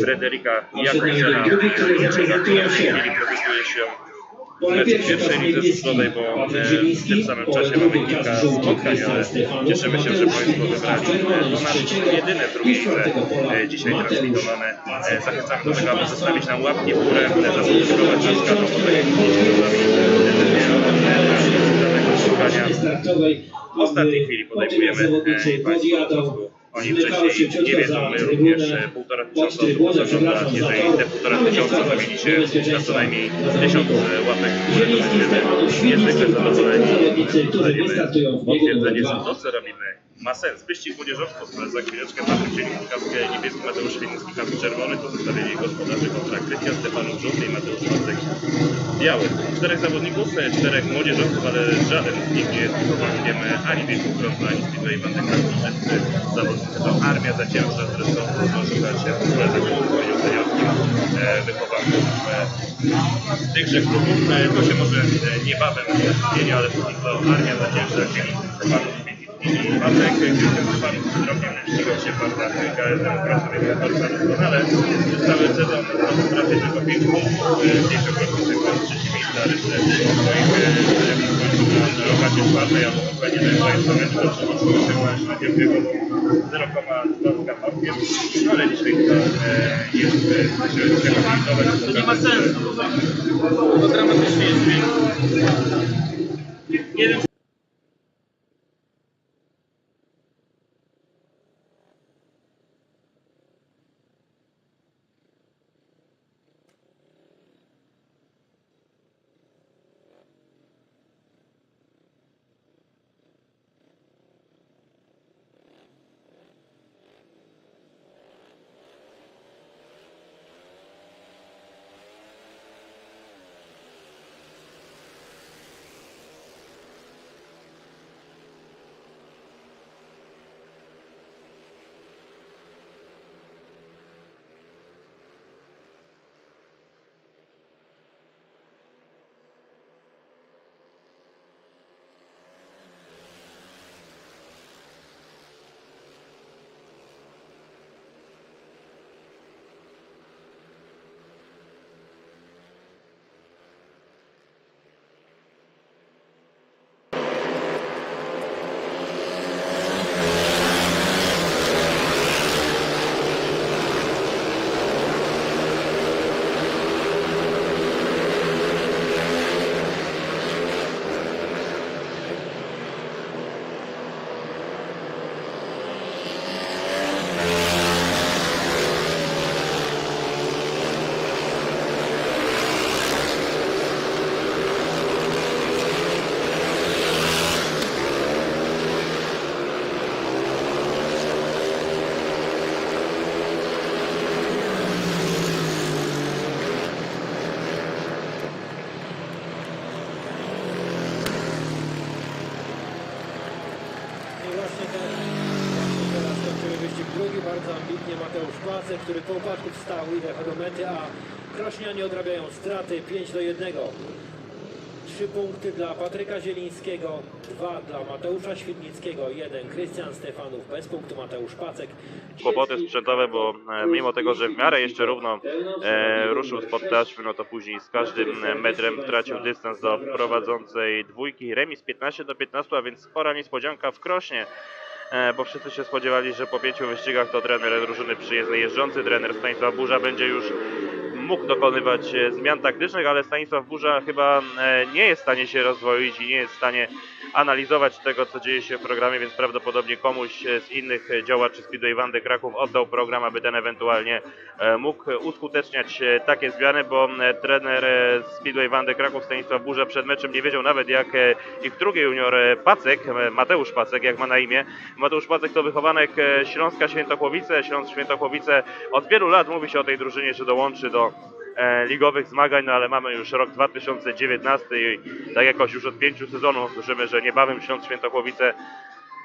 Frederika Jakubsena, który w tej chwili prezentuje się w pierwszej lidze zespołowej, bo e, w tym samym czasie mamy kilka spotkań, ale cieszymy się, że Państwo wybrali e, to nasz jedyne drugie lidze e, dzisiaj transmitowane. E, Zachęcamy do tego, aby zostawić nam łapki w górę, e, zasubskrybować nasz kanał, tak jak w ostatniej chwili podejmujemy e, oni wcześniej nie wiedzą, my również e, półtora tysiąca osób ogląda. Jeżeli te półtora tysiąca zamieni się na co najmniej tysiąc e, łapek górę, to będziemy niezwykle zadowoleni. Dostaniemy potwierdzenie, że to, co robimy, ma sens. Wyścig młodzieżowski, za chwileczkę Patryk Zieliński, kask niebieski, Mateusz Święcki, kask czerwony, to zestawienie gospodarzy kontra Krystian Stefanów żółty i Mateusz Wacek biały. Czterech zawodników, e, czterech młodzieżowców, ale żaden z nich nie jest wychowankiem ani wieku frontu, ani speedway bandyka. Wszyscy zawodnicy to armia zaciężna, zresztą można szukać w ogóle swoim seniorskich e, wychowanków e, tychże klubów. To się może niebawem zmieni, ale póki co armia zaciężna, czyli i Bartek Krystian Stefanów drogiem ścigał się w barwach KSM pracuje motorka doskonale. Przez cały sezon tylko 5 punktów, e, pięciokrotnie tylko trzeci miejsce, a resztę swoich celebów kończył na lokacie czwartej, albo dokładnie na Państwa meczu otrzymał się właśnie na wielkiego 0,2 kapałkiem, ale dzisiaj e, jest e, kapitałowe. To nie ma sensu. To dramatycznie jest dźwięk. Który koło paczków wstał i dojechał do mety, a Krośnianie odrabiają straty 5 do 1. Trzy punkty dla Patryka Zielińskiego, dwa dla Mateusza Świdnickiego, jeden Krystian Stefanów, bez punktu Mateusz Pacek. kłopoty sprzętowe, bo e, mimo tego, że w miarę jeszcze równo e, ruszył spod taśmy, no to później z każdym e, metrem tracił dystans do prowadzącej dwójki. Remis 15 do 15, a więc spora niespodzianka w Krośnie. E, bo wszyscy się spodziewali, że po pięciu wyścigach to trener drużyny przyjezdnej jeżdżący, trener Stanisław Burza będzie już mógł dokonywać e, zmian taktycznych, ale Stanisław Burza chyba e, nie jest w stanie się rozwoić i nie jest w stanie analizować tego, co dzieje się w programie, więc prawdopodobnie komuś e, z innych działaczy Speedway Wandy Kraków oddał program, aby ten ewentualnie mógł uskuteczniać takie zmiany, bo trener Speedway Wandy Kraków Stanisław Burza przed meczem nie wiedział nawet jak ich drugi junior Pacek, Mateusz Pacek, jak ma na imię. Mateusz Pacek to wychowanek Śląska Świętochłowice. Śląsk Świętochłowice od wielu lat mówi się o tej drużynie, że dołączy do ligowych zmagań, no ale mamy już rok 2019 i tak jakoś już od pięciu sezonów słyszymy, że niebawem Śląsk Świętochłowice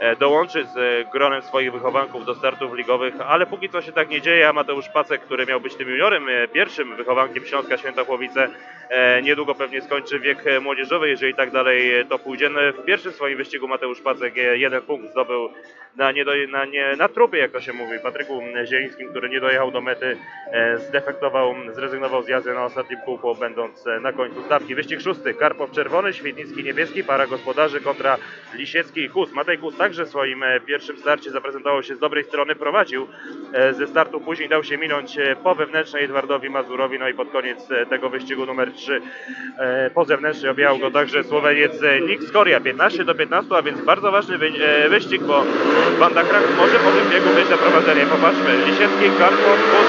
e, dołączy z e, gronem swoich wychowanków do startów ligowych, ale póki co się tak nie dzieje, a Mateusz Pacek, który miał być tym juniorem, e, pierwszym wychowankiem Śląska Świętochłowice, e, niedługo pewnie skończy wiek e, młodzieżowy, jeżeli tak dalej e, to pójdzie. No, W pierwszym swoim wyścigu Mateusz Pacek e, jeden punkt zdobył na, nie, na, nie, na trupie, jak to się mówi, Patryku Zielińskim, który nie dojechał do mety, e, zdefektował, zrezygnował z jazdy na ostatnim kółku, będąc e, na końcu stawki. Wyścig szósty, Karpow czerwony, Świetnicki niebieski, para gospodarzy kontra Lisiecki i Kus. Matej Kus także w swoim e, pierwszym starcie zaprezentował się z dobrej strony, prowadził e, ze startu, później dał się minąć e, po wewnętrznej Edwardowi Mazurowi, no i pod koniec e, tego wyścigu numer 3 e, po zewnętrznej objechał go także Słoweniec e, Nick Skoria, 15 do 15, a więc bardzo ważny wy, e, wyścig, bo Banda Kraków może po tym biegu mieć na prowadzenie. Popatrzmy, Lisiecki, Karpow, Kus,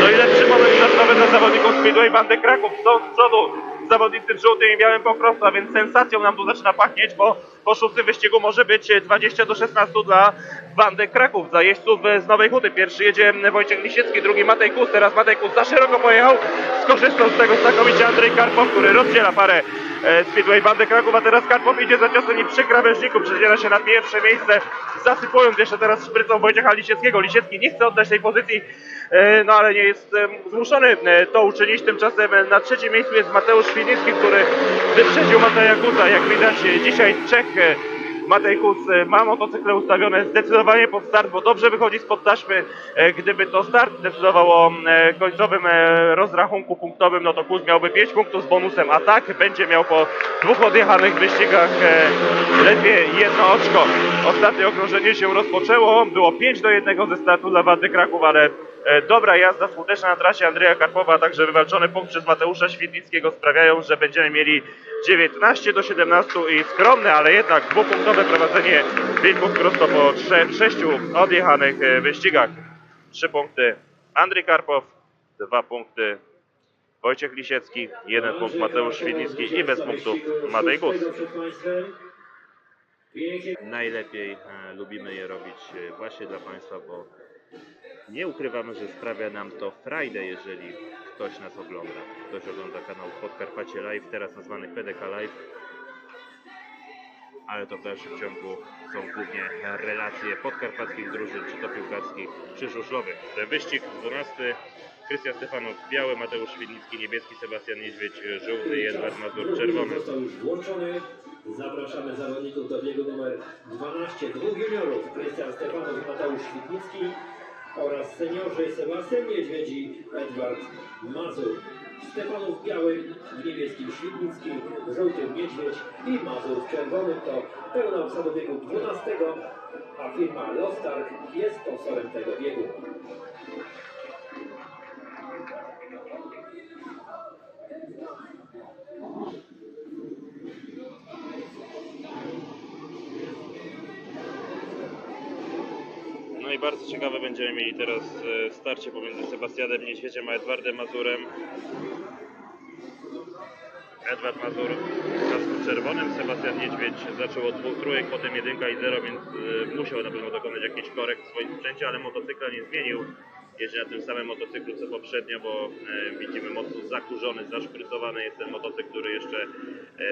no i lepszy moment startowy dla zawodników Speedway Bandy Kraków. Są z przodu zawodnicy w żółtym i białym pokrostu, a więc sensacją nam tu zaczyna pachnieć, bo po szóstym wyścigu może być 20 do 16 dla Bandy Kraków. Za jeźdźców z Nowej Huty. Pierwszy jedzie Wojciech Lisiecki, drugi Matej Kus, teraz Matej Kus za szeroko pojechał. Skorzystał z tego znakomicie Andrzej Karpow, który rozdziela parę e, Speedway Bandy Kraków, a teraz Karpow idzie za ciosem i przy krawężniku przedziera się na pierwsze miejsce, zasypując jeszcze teraz szprycą Wojciecha Lisieckiego. Lisiecki nie chce oddać tej pozycji, e, no ale nie jest zmuszony e, to uczynić. Tymczasem na trzecim miejscu jest Mateusz Świdnicki, który wyprzedził Mateja Kuza. Jak widać e, dzisiaj Czech e, Matej Kus e, ma motocykle ustawione zdecydowanie pod start, bo dobrze wychodzi spod taśmy. Gdyby to start decydował o końcowym rozrachunku punktowym, no to Kus miałby 5 punktów z bonusem, a tak będzie miał po dwóch odjechanych wyścigach ledwie jedno oczko. Ostatnie okrążenie się rozpoczęło, było 5 do 1 ze startu dla Wandy Kraków, ale dobra jazda skuteczna na trasie Andrzeja Karpowa, a także wywalczony punkt przez Mateusza Świdnickiego sprawiają, że będziemy mieli 19 do 17 i skromne, ale jednak dwupunktowe prowadzenie Wilków prosto po 6 odjechanych e, wyścigach. 3 punkty Andrzej Karpow, 2 punkty Wojciech Lisiecki, 1 punkt Mateusz Świdnicki i bez punktów Matej Gus. Najlepiej e, lubimy je robić e, właśnie dla Państwa, bo nie ukrywamy, że sprawia nam to frajdę, jeżeli ktoś nas ogląda. Ktoś ogląda kanał Podkarpacie Live, teraz nazwany PDK Live. Ale to w dalszym ciągu są głównie relacje podkarpackich drużyn, czy to piłkarskich, czy żużlowych. Wyścig 12. Krystian Stefanow biały, Mateusz Świdnicki niebieski, Sebastian Niedźwiedź żółty, i Edward Mazur czerwony. Został już włączony. Zapraszamy zawodników do biegu numer 12. Dwóch juniorów, Krystian Stefanow i Mateusz Świdnicki oraz seniorzy Sebastian Niedźwiedzi, Edward Mazur. Stefanów w białym, w niebieskim Świdnicki, żółtym Niedźwiedź i Mazur w czerwonym to pełna obsada biegu 12, a firma Lostark jest sponsorem tego biegu. Bardzo ciekawe będziemy mieli teraz e, starcie pomiędzy Sebastianem Niedźwiedziem a Edwardem Mazurem. Edward Mazur w kasku czerwonym, Sebastian Niedźwiedź zaczął od dwóch trójek, potem jedynka i zero, więc e, musiał na pewno dokonać jakichś korekt w swoim sprzęcie, ale motocykla nie zmienił. Jeździ na tym samym motocyklu co poprzednio, bo e, widzimy mocno zakurzony, zaszprycowany jest ten motocykl, który jeszcze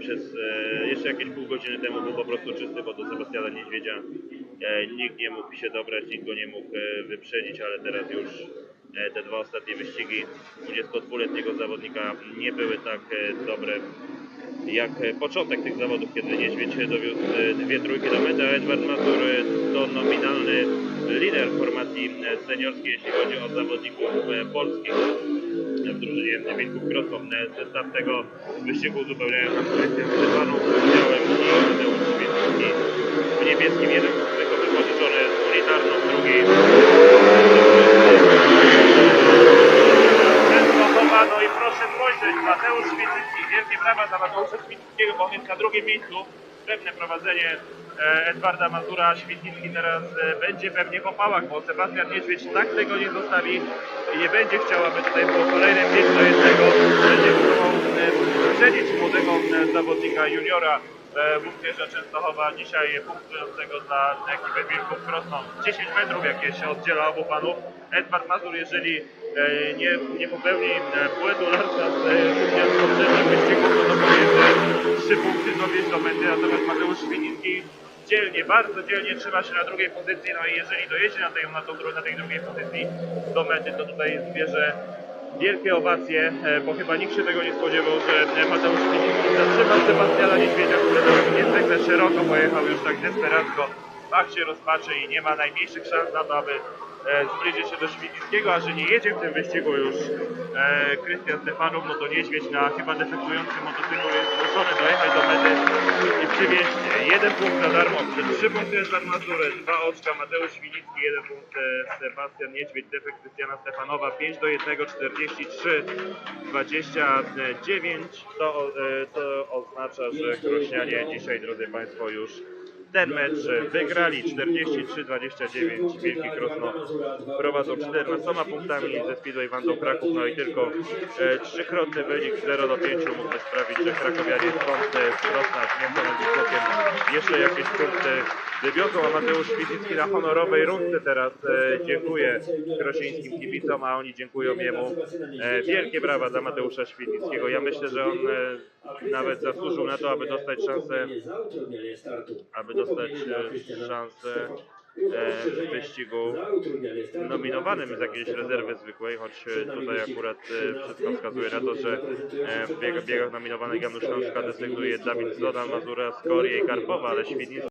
przez jeszcze jakieś pół godziny temu był po prostu czysty, bo do Sebastiana Niedźwiedzia E, nikt nie mógł się dobrać, nikt go nie mógł e, wyprzedzić, ale teraz już e, te dwa ostatnie wyścigi 22-letniego zawodnika nie były tak dobre jak początek tych zawodów, kiedy Niedźwiedź dowiódł dwie trójki do mety, a Edward Mazur to nominalny lider formacji seniorskiej, jeśli chodzi o zawodników polskich w drużynie Wilków Krosno. Zestaw tego wyścigu uzupełniają Krystian Szczepanów, Białym i Mateusz w niebieskim 1 satelitarną drugiej. Często chowano i proszę spojrzeć, Mateusz Świetlicki, wielkie brawa dla Mateusza Świetlickiego, bo jest na drugim miejscu. Pewne prowadzenie e, Edwarda Mazura, Świetlicki teraz e, będzie pewnie w opałach, bo Sebastian Niedźwiedź tak tego nie zostawi i nie będzie chciał, aby tutaj było kolejne 5 do 1. Będzie próbował e, wyprzedzić młodego zawodnika juniora e, Wódkierza Częstochowa, dzisiaj punktującego dla ekipy Wilków Krosną. 10 metrów jakieś oddziela obu panów. Edward Mazur, jeżeli e, nie, nie popełni e, błędu z poprzednich wyścigów, to powinien 3 punkty dowieść do mety, natomiast Mateusz Świnicki dzielnie, bardzo dzielnie trzyma się na drugiej pozycji, no i jeżeli dojedzie na tej, na, tą, na tej drugiej pozycji do mety, to tutaj zbierze wielkie owacje, e, bo chyba nikt się tego nie spodziewał, że e, Mateusz Świdnicki zatrzymał Sebastiana Niedźwiedzia, który niezwykle szeroko pojechał już tak desperacko. W akcie rozpaczy i nie ma najmniejszych szans na to, aby e, zbliżyć się do Świdnickiego, a że nie jedzie w tym wyścigu już Krystian Stefanów, no to Niedźwiedź na chyba defektującym motocyklu jest zmuszony dojechać do mety i przywieźć jeden punkt za darmo, trzy punkty za Mazurę, dwa oczka Mateusz Świdnicki, jeden punkt e, Sebastian Niedźwiedź, defekt Krystiana Stefanowa, 5 do 1, 43, 29, to, e, to oznacza, że Krośnianie dzisiaj, drodzy Państwo, już ten mecz wygrali 43-29. Wielki Krosno prowadzą 14 punktami ze Speedway Wandą Kraków, no i tylko e, trzykrotny wynik 0 do 5 mógłby sprawić, że krakowianie stąd z Krosna z Mięsowym Wisłokiem jeszcze jakieś punkty wywiozą, a Mateusz Świdnicki na honorowej rundce teraz e, dziękuję krosińskim kibicom, a oni dziękują jemu. E, wielkie brawa dla Mateusza Świdnickiego. Ja myślę, że on e, nawet zasłużył na to, aby dostać szansę aby dostać e, szansę e, w wyścigu nominowanym z jakiejś rezerwy zwykłej, choć e, tutaj akurat wszystko wskazuje na to, że w biegach, nominowanych Janusz Śląska desygnuje Dawid Slodan, Mazura, Skorie i Karpowa, ale Świdnicki